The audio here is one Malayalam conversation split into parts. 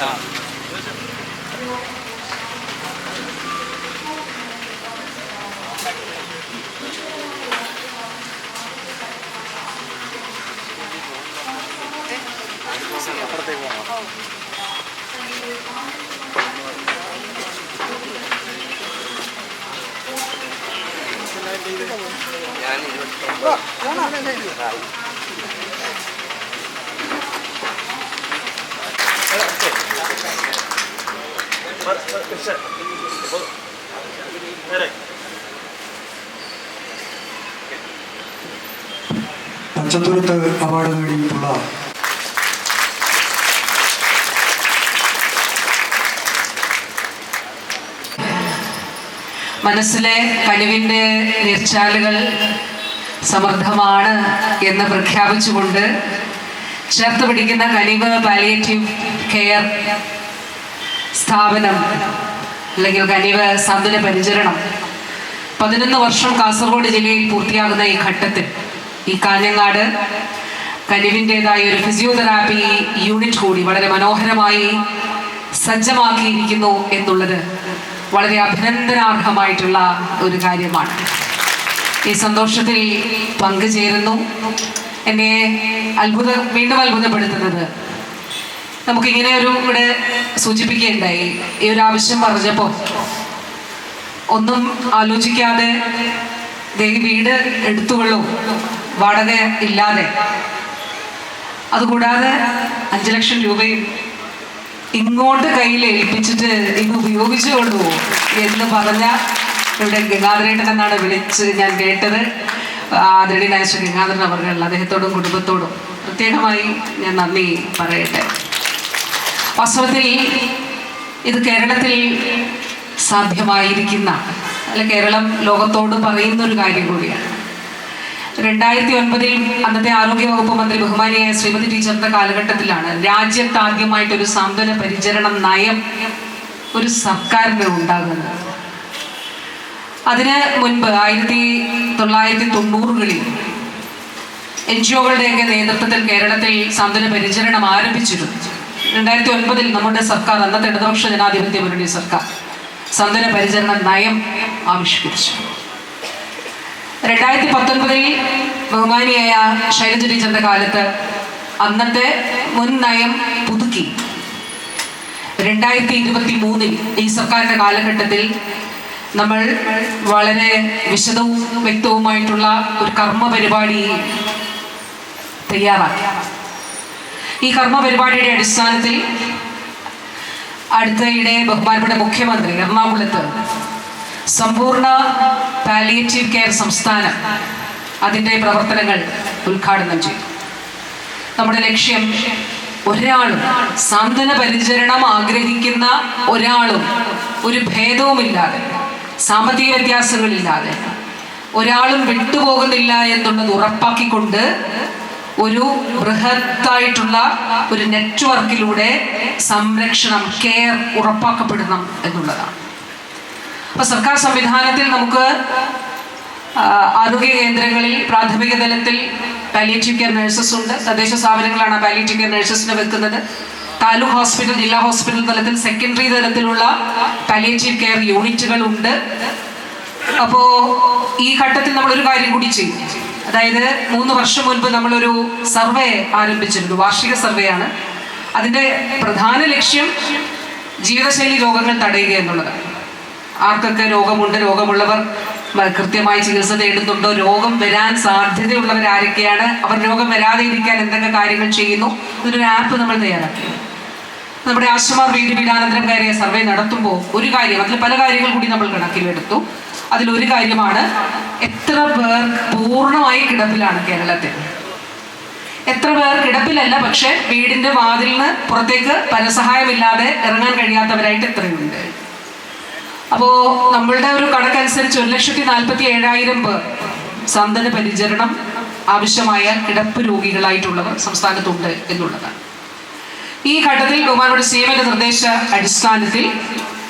ആ. പച്ചത്തുരുത്ത് അവാർഡ് നേടിയിട്ടുള്ള മനസ്സിലെ കഴിവിന്റെ നീർച്ചാലുകൾ സമൃദ്ധമാണ് എന്ന് പ്രഖ്യാപിച്ചുകൊണ്ട് ചേർത്ത് പിടിക്കുന്ന കനിവ് പാലിയേറ്റീവ് കെയർ സ്ഥാപനം അല്ലെങ്കിൽ കനിവ് സന്തുല പരിചരണം പതിനൊന്ന് വർഷം കാസർഗോഡ് ജില്ലയിൽ പൂർത്തിയാകുന്ന ഈ ഘട്ടത്തിൽ ഈ കാഞ്ഞങ്ങാട് കനിവിന്റെതായ ഒരു ഫിസിയോതെറാപ്പി യൂണിറ്റ് കൂടി വളരെ മനോഹരമായി സജ്ജമാക്കിയിരിക്കുന്നു എന്നുള്ളത് വളരെ അഭിനന്ദനാർഹമായിട്ടുള്ള ഒരു കാര്യമാണ്. ഈ സന്തോഷത്തിൽ പങ്കുചേരുന്നു. എന്നെ അത്ഭുത വീണ്ടും അത്ഭുതപ്പെടുത്തുന്നത്. നമുക്കിങ്ങനെ ഒരു ഇവിടെ സൂചിപ്പിക്കുകയുണ്ടായി. ഈ ഒരു ആവശ്യം പറഞ്ഞപ്പോൾ ഒന്നും ആലോചിക്കാതെ ദേവി വീട് എടുത്തുകൊള്ളൂ. വാടക ഇല്ലാതെ. അതുകൂടാതെ അഞ്ചു ലക്ഷം രൂപയും ഇങ്ങോട്ട് കയ്യിൽ ഏൽപ്പിച്ചിട്ട് ഇത് കൊണ്ടുപോകും എന്ന് പറഞ്ഞ ഇവിടെ ഗംഗാധരേട്ടൻ എന്നാണ് വിളിച്ച് ഞാൻ കേട്ടത്. ആദരണീയനായ ശ്രീ ഗംഗാധരൻ അവർക്കുള്ള അദ്ദേഹത്തോടും കുടുംബത്തോടും പ്രത്യേകമായി ഞാൻ നന്ദി പറയട്ടെ. വാസ്തവത്തിൽ ഇത് കേരളത്തിൽ സാധ്യമായിരിക്കുന്ന അല്ല കേരളം ലോകത്തോട് പറയുന്ന ഒരു കാര്യം കൂടിയാണ്. രണ്ടായിരത്തി ഒൻപതിൽ അന്നത്തെ ആരോഗ്യവകുപ്പ് മന്ത്രി ബഹുമാനിയായ ശ്രീമതി ടീച്ചറിന്റെ കാലഘട്ടത്തിലാണ് രാജ്യത്താദ്യമായിട്ടൊരു സാന്ത്വന പരിചരണം നയം ഒരു സർക്കാരിന് ഉണ്ടാകുന്നത്. അതിന് മുൻപ് ആയിരത്തി തൊള്ളായിരത്തി തൊണ്ണൂറുകളിൽ എൻ ജി ഒകളുടെയൊക്കെ നേതൃത്വത്തിൽ കേരളത്തിൽ സാന്ത്വന പരിചരണം ആരംഭിച്ചിരുന്നു. രണ്ടായിരത്തി ഒൻപതിൽ നമ്മുടെ സർക്കാർ അന്നത്തെ ഇടതുപക്ഷ ജനാധിപത്യ മുന്നണി സർക്കാർ സാന്ത്വന പരിചരണ നയം ആവിഷ്കരിച്ചു. രണ്ടായിരത്തി പത്തൊൻപതിൽ ബഹുമാനിയായ ശൈലജ ടീച്ചറിന്റെ കാലത്ത് അന്നത്തെ മുൻ നയം പുതുക്കി. രണ്ടായിരത്തി ഇരുപത്തി മൂന്നിൽ ഈ സർക്കാരിന്റെ കാലഘട്ടത്തിൽ നമ്മൾ വളരെ വിശദവും വ്യക്തവുമായിട്ടുള്ള ഒരു കർമ്മ പരിപാടി തയ്യാറാക്കി. ഈ കർമ്മ പരിപാടിയുടെ അടിസ്ഥാനത്തിൽ അടുത്തയിടെ ബഹുമാനപ്പെട്ട മുഖ്യമന്ത്രി എറണാകുളത്ത് സമ്പൂർണ പാലിയേറ്റീവ് കെയർ സംസ്ഥാനം അതിന്റെ പ്രവർത്തനങ്ങൾ ഉദ്ഘാടനം ചെയ്തു. നമ്മുടെ ലക്ഷ്യം ഒരാളും സാന്ത്വന പരിചരണം ആഗ്രഹിക്കുന്ന ഒരാളും ഒരു ഭേദവുമില്ലാതെ സാമ്പത്തിക വ്യത്യാസങ്ങളില്ലാതെ. ഒരാളും വിട്ടുപോകുന്നില്ല എന്നുള്ളത് ഉറപ്പാക്കിക്കൊണ്ട് ഒരു ബൃഹത്തായിട്ടുള്ള ഒരു നെറ്റ്വർക്കിലൂടെ സംരക്ഷണം കെയർ ഉറപ്പാക്കപ്പെടണം എന്നുള്ളതാണ്. അപ്പൊ സർക്കാർ സംവിധാനത്തിൽ നമുക്ക് ആരോഗ്യ കേന്ദ്രങ്ങളിൽ പ്രാഥമിക തലത്തിൽ പാലിയേറ്റീവ് കെയർ നഴ്സസ് ഉണ്ട്. തദ്ദേശ സ്ഥാപനങ്ങളാണ് പാലിയേറ്റീവ് കെയർ നഴ്സസിനെ വെക്കുന്നത്. താലൂക്ക് ഹോസ്പിറ്റൽ ജില്ലാ ഹോസ്പിറ്റൽ തലത്തിൽ സെക്കൻഡറി തലത്തിലുള്ള പാലിയേറ്റീവ് കെയർ യൂണിറ്റുകൾ ഉണ്ട്. അപ്പോ ഈ ഘട്ടത്തിൽ നമ്മൾ ഒരു കാര്യം കൂടി ചെയ്യും. അതായത് മൂന്ന് വർഷം മുൻപ് നമ്മളൊരു സർവേ ആരംഭിച്ചിരുന്നു വാർഷിക സർവേ ആണ്. അതിന്റെ പ്രധാന ലക്ഷ്യം ജീവിതശൈലി രോഗങ്ങൾ തടയുക എന്നുള്ളതാണ്. ആർക്കൊക്കെ രോഗമുണ്ട് രോഗമുള്ളവർ കൃത്യമായി ചികിത്സ തേടുന്നുണ്ടോ രോഗം വരാൻ സാധ്യതയുള്ളവർ ആരൊക്കെയാണ് അവർ രോഗം വരാതെ ഇരിക്കാൻ എന്തൊക്കെ കാര്യങ്ങൾ ചെയ്യുന്നു ഇതൊരു ആപ്പ് നമ്മൾ തയ്യാറാക്കി. നമ്മുടെ ആശുമാർ വീട് വീടാനന്തരം കയറിയ സർവേ നടത്തുമ്പോൾ ഒരു കാര്യം അതിൽ പല കാര്യങ്ങൾ കൂടി നമ്മൾ കണക്കിലെടുത്തു. അതിലൊരു കാര്യമാണ് എത്ര പേർ പൂർണമായി കിടപ്പിലാണ് കേരളത്തിൽ. എത്ര പേർ കിടപ്പിലല്ല പക്ഷെ വീടിന്റെ വാതിലിന് പുറത്തേക്ക് പരസഹായമില്ലാതെ ഇറങ്ങാൻ കഴിയാത്തവരായിട്ട് എത്രയുണ്ട്? അപ്പോ നമ്മളുടെ ഒരു കണക്കനുസരിച്ച് ഒരു ലക്ഷത്തി നാൽപ്പത്തി ഏഴായിരം പേർ സന്തന പരിചരണം ആവശ്യമായ കിടപ്പ് രോഗികളായിട്ടുള്ളവർ സംസ്ഥാനത്തുണ്ട് എന്നുള്ളതാണ്. ഈ ഘട്ടത്തിൽ ബഹുമാനോട് സേവന നിർദ്ദേശ അടിസ്ഥാനത്തിൽ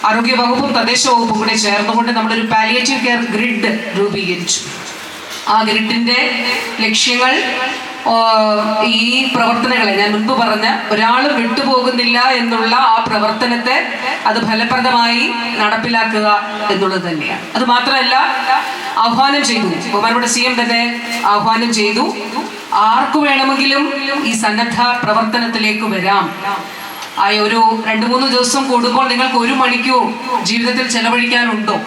ആരോഗ്യ വകുപ്പും തദ്ദേശ വകുപ്പും കൂടെ ചേർന്നുകൊണ്ട് നമ്മളൊരു പാലിയേറ്റീവ് കെയർ ഗ്രിഡ് രൂപീകരിച്ചു. ആ ഗ്രിഡിന്റെ ലക്ഷ്യങ്ങൾ ഈ പ്രവർത്തനങ്ങളെ ഞാൻ മുൻപ് പറഞ്ഞ ഒരാൾ വിട്ടുപോകുന്നില്ല എന്നുള്ള ആ പ്രവർത്തനത്തെ അത് ഫലപ്രദമായി നടപ്പിലാക്കുക എന്നുള്ളത് തന്നെയാണ്. അത് മാത്രമല്ല ആഹ്വാനം ചെയ്തു. ബഹുമാനപ്പെട്ട സി എം തന്നെ ആഹ്വാനം ചെയ്തു. ആർക്കു വേണമെങ്കിലും ഈ സന്നദ്ധ പ്രവർത്തനത്തിലേക്ക് വരാം. ആ ഒരു രണ്ട് മൂന്ന് ദിവസം കൂടുമ്പോൾ നിങ്ങൾക്ക് ഒരു മണിക്കൂർ ജീവിതത്തിൽ ചെലവഴിക്കാനുണ്ടോ?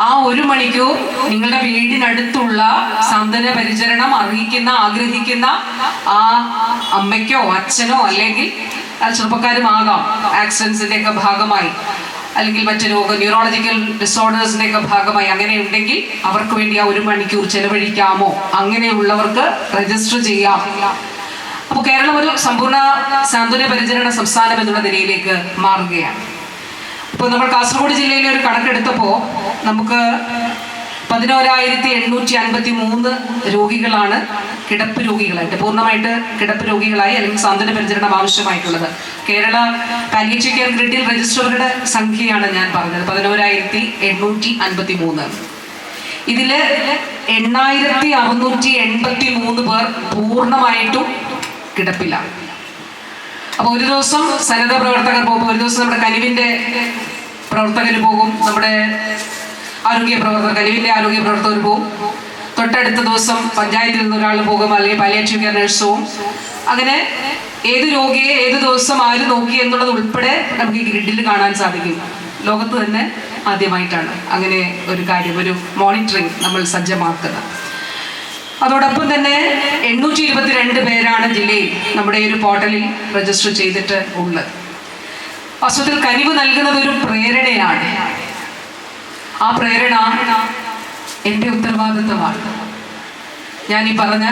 ആ ഒരു മണിക്കൂർ നിങ്ങളുടെ വീടിനടുത്തുള്ള സാന്ത്വന പരിചരണം അറിയിക്കുന്ന ആഗ്രഹിക്കുന്ന ആ അമ്മയ്ക്കോ അച്ഛനോ അല്ലെങ്കിൽ ചെറുപ്പക്കാരുമാകാം. ചെറുപ്പക്കാരും ആകാം ആക്സിഡൻസിന്റെ ഒക്കെ ഭാഗമായി. അല്ലെങ്കിൽ മറ്റു രോഗ ന്യൂറോളജിക്കൽ ഡിസോർഡേഴ്സിന്റെ ഒക്കെ ഭാഗമായി അങ്ങനെ ഉണ്ടെങ്കിൽ അവർക്ക് വേണ്ടി ആ ഒരു മണിക്കൂർ ചെലവഴിക്കാമോ? അങ്ങനെയുള്ളവർക്ക് രജിസ്റ്റർ ചെയ്യാം. അപ്പോൾ കേരളം ഒരു സമ്പൂർണ സാന്ത്വന പരിചരണ സംസ്ഥാനം എന്നുള്ള നിലയിലേക്ക് മാറുകയാണ്. ഇപ്പോൾ നമ്മൾ കാസർഗോഡ് ജില്ലയിലെ ഒരു കണക്കെടുത്തപ്പോൾ നമുക്ക് പതിനോരായിരത്തി എണ്ണൂറ്റി അൻപത്തി മൂന്ന് രോഗികളാണ് കിടപ്പ് രോഗികളായിട്ട് പൂർണമായിട്ട് കിടപ്പ് രോഗികളായി അല്ലെങ്കിൽ സാന്ത്വന പരിചരണം ആവശ്യമായിട്ടുള്ളത്. കേരള പാലിയേറ്റീവ് കെയർ ഗ്രിഡിൽ രജിസ്റ്ററുകളുടെ സംഖ്യയാണ് ഞാൻ പറഞ്ഞത്. പതിനോരായിരത്തി എണ്ണൂറ്റി അൻപത്തി മൂന്ന് ഇതിൽ എണ്ണായിരത്തി അറുന്നൂറ്റി എൺപത്തി മൂന്ന് പേർ പൂർണമായിട്ടും കിടപ്പിലാണ് അപ്പൊ ഒരു ദിവസം സന്നദ്ധ പ്രവർത്തകർ പോകും. ഒരു ദിവസം നമ്മുടെ കനിവിന്റെ പ്രവർത്തകർ പോകും. നമ്മുടെ ആരോഗ്യ പ്രവർത്തകർ കനിവിന്റെ ആരോഗ്യ പ്രവർത്തകർ പോകും. തൊട്ടടുത്ത ദിവസം പഞ്ചായത്തിൽ നിന്ന് ഒരാൾ പോകും അല്ലെങ്കിൽ പാലിയേറ്റീവ് കെയർ നഴ്സ് അങ്ങനെ ഏത് രോഗിയെ ഏത് ദിവസം ആര് നോക്കി എന്നുള്ളത് ഉൾപ്പെടെ നമുക്ക് ഈ ഗ്രിഡിൽ കാണാൻ സാധിക്കും. ലോകത്ത് തന്നെ ആദ്യമായിട്ടാണ് അങ്ങനെ ഒരു കാര്യം ഒരു മോണിറ്ററിങ് നമ്മൾ സജ്ജമാക്കുന്നത്. അതോടൊപ്പം തന്നെ എണ്ണൂറ്റി ഇരുപത്തിരണ്ട് പേരാണ് ജില്ലയിൽ നമ്മുടെ ഈ ഒരു പോർട്ടലിൽ രജിസ്റ്റർ ചെയ്തിട്ട് ഉള്ളത്. വസ്തുത്തിൽ കനിവ് നൽകുന്നത് ഒരു പ്രേരണയാണ്. ആ പ്രേരണ എന്റെ ഉത്തരവാദിത്വമാണ്. ഞാൻ ഈ പറഞ്ഞ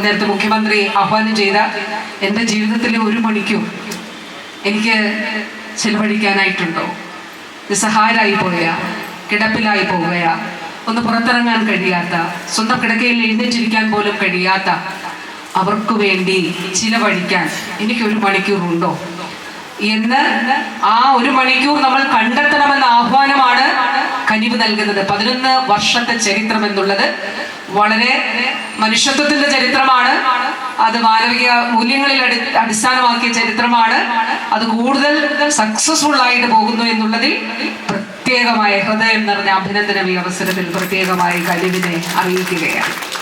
നേരത്തെ മുഖ്യമന്ത്രി ആഹ്വാനം ചെയ്ത എന്റെ ജീവിതത്തിലെ ഒരു മണിക്കൂർ എനിക്ക് ചെലവഴിക്കാനായിട്ടുണ്ടോ? നിസ്സഹായരായി പോയ കിടപ്പിലായി പോവുക ഒന്ന് പുറത്തിറങ്ങാൻ കഴിയാത്ത സ്വന്തം കിടക്കയിൽ എഴുന്നേറ്റിരിക്കാൻ പോലും കഴിയാത്ത അവർക്ക് വേണ്ടി ചിലവഴിക്കാൻ എനിക്കൊരു മണിക്കൂറുണ്ടോ? എന്ന് ആ ഒരു മണിക്കൂർ നമ്മൾ കണ്ടെത്തണമെന്ന ആഹ്വാനമാണ് കനിവ് നൽകുന്നത്. പതിനൊന്ന് വർഷത്തെ ചരിത്രം എന്നുള്ളത് വളരെ മനുഷ്യത്വത്തിന്റെ ചരിത്രമാണ്. അത് മാനവിക മൂല്യങ്ങളിൽ അടി അടിസ്ഥാനമാക്കിയ ചരിത്രമാണ്. അത് കൂടുതൽ സക്സസ്ഫുൾ ആയിട്ട് പോകുന്നു എന്നുള്ളതിൽ പ്രത്യേകമായ ഹൃദയം നിറഞ്ഞ അഭിനന്ദനം ഈ അവസരത്തിൽ പ്രത്യേകമായി കഴിവിനെ അറിയിക്കുകയാണ്.